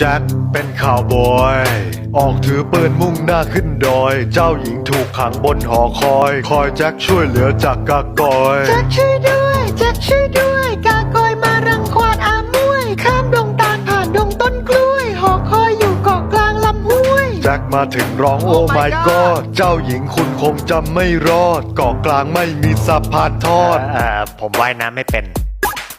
แจ็คเป็นข่าวบอย ออกถือปืนมุ่งหน้าขึ้นดอย เจ้าหญิงถูกขังบนหอคอย คอยแจ็คช่วยเหลือจากกากอย แจ็คช่วยด้วยแจ็คช่วยด้วย กากอยมารังควานอามวย ข้ามดงตาลผ่านดงต้นกล้วย หอคอยอยู่เกาะกลางลำห้วย แจ็คมาถึงร้องโอ้ Oh ไม่ my กอ God เจ้าหญิงคุณคงจำไม่รอด เกาะกลางไม่มีสะพานทอด เอ่อผมว่ายน้ำไม่เป็น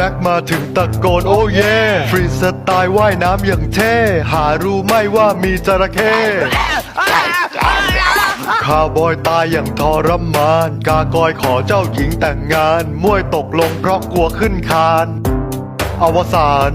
จ็คมาถึงตะโกนโอ้เย่ฟรีสไตล์ว่ายน้ำอย่างเท่ หารู้ไหม่ว่ามีจระเข้ข้าวบอยตายอย่างทรมาน กากอยขอเจ้าหญิงแต่งงานมวยตกลงเพราะกลัวขึ้นคาน อวสาน